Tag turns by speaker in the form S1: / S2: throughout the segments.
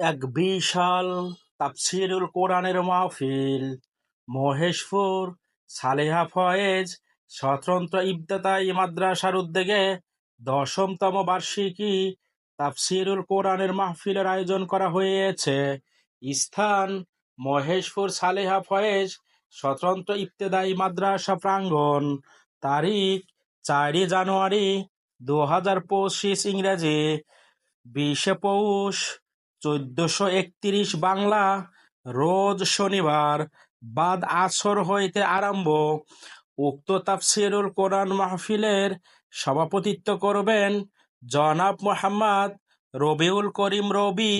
S1: এক বিশাল তাফসিরুল কোরআনের মাহফিল। মহেশপুর, সালেহা ফয়েজ, স্বতন্ত্র ইবতেদায়ী মাদ্রাসার উদ্যোগে দশমতম বার্ষিকী তাফসিরুল কোরআনের মাহফিলের আয়োজন করা হয়েছে। স্থান, মহেশপুর, সালেহা ফয়েজ, স্বতন্ত্র ইবতেদায়ী মাদ্রাসা প্রাঙ্গণ। তারিখ, চারই জানুয়ারি দু হাজার পঁচিশ ইংরেজি। বিশে পৌষ চোদ্দশো একত্রিশ বাংলা, রোজ শনিবার, বাদ আসর হইতে আরম্ভ। উক্ত তাফসিরুল কোরআন মাহফিলের সভাপতিত্ব করবেন জনাব মোহাম্মদ রবিউল করিম রবি,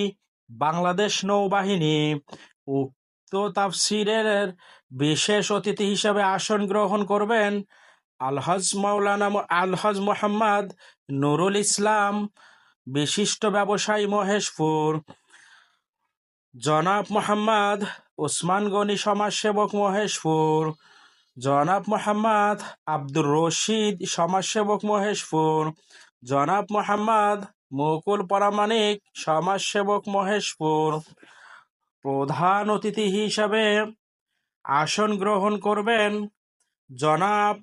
S1: বাংলাদেশ নৌবাহিনী। উক্ত তাফসিরের বিশেষ অতিথি হিসেবে আসন গ্রহণ করবেন আলহাজ মাওলানা আলহাজ মোহাম্মদ নুরুল ইসলাম বিশিষ্ট ব্যবসায়ী মহেশপুর জনাব মোহাম্মদ ওসমান গনি সমাজসেবক মহেশপুর জনাব মোহাম্মদ আব্দুর রশিদ সমাজসেবক মহেশপুর জনাব মোহাম্মদ মুকুল পরামানিক সমাজসেবক মহেশপুর প্রধান অতিথি হিসাবে আসন গ্রহণ করবেন জনাব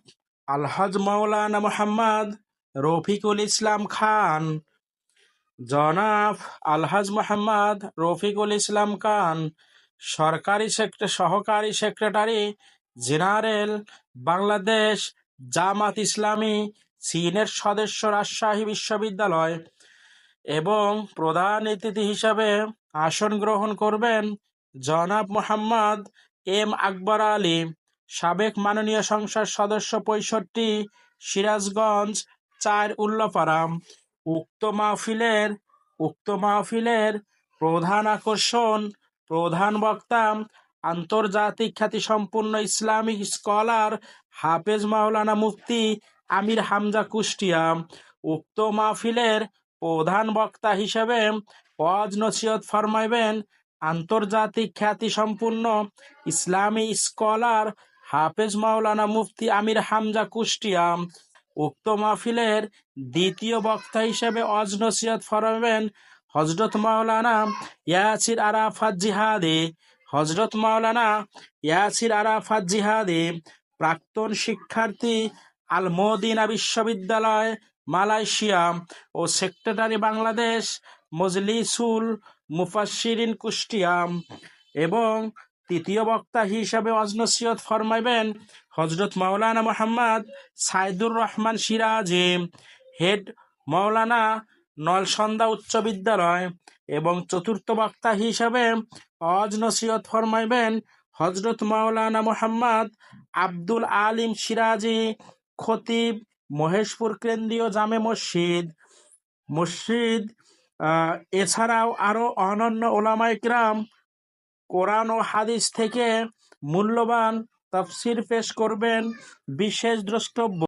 S1: আলহাজ মাওলানা মোহাম্মদ রফিকুল ইসলাম খান। জনাব আলহাজ মোহাম্মদ রফিকুল ইসলাম খান, সরকারি সহকারী সেক্রেটারি জেনারেল, বাংলাদেশ জামাত ইসলামী, চীনের সদস্য রাজশাহী বিশ্ববিদ্যালয় এবং প্রধান অতিথি হিসাবে আসন গ্রহণ করবেন জনাব মোহাম্মদ এম আকবর আলী, সাবেক মাননীয় সংসদ সদস্য পঁয়ষট্টি, সিরাজগঞ্জ, চার উল্লাপাড়া। উক্ত মাহফিলের উক্ত মাহফিলের প্রধান আকর্ষণ, প্রধান বক্তা, আন্তর্জাতিক খ্যাতিসম্পন্ন ইসলামিক স্কলার হাফেজ মাওলানা মুফতি আমির হামজা কুষ্টিয়া। উক্ত মাহফিলের প্রধান বক্তা হিসেবে ওয়াজ নসিহত ফরমাইবেন আন্তর্জাতিক খ্যাতিসম্পন্ন ইসলামী স্কলার হাফেজ মাওলানা মুফতি আমির হামজা কুষ্টিয়া। উক্ত মাহফিলের দ্বিতীয় বক্তা হিসেবে ওয়াজ নসিহত ফরমাবেন হজরত মাওলানা ইয়াসির আরাফাত জিহাদি। হজরত মাওলানা ইয়াসির আরাফাত জিহাদি প্রাক্তন শিক্ষার্থী আল মদিনা বিশ্ববিদ্যালয়, মালয়েশিয়া ও সেক্রেটারি বাংলাদেশ, মজলিসুল মুফাসসিরিন কুষ্টিয়া এবং তৃতীয় বক্তা হিসাবে অজনসিয়ত ফরমাইবেন হজরত মাওলানা মোহাম্মদ সাইদুর রহমান সিরাজি, হেড মাওলানা নলসন্দা উচ্চ বিদ্যালয় এবং চতুর্থ বক্তা হিসাবে অজ নসিহত ফরমাইবেন হজরত মাওলানা মোহাম্মদ আব্দুল আলিম সিরাজি, খতিব মহেশপুর কেন্দ্রীয় জামে মসজিদ মসজিদ এছাড়াও আরও অনন্য ওলামা ইকরাম কোরআন ও হাদিস থেকে মূল্যবান তাফসির পেশ করবেন। বিশেষ দ্রষ্টব্য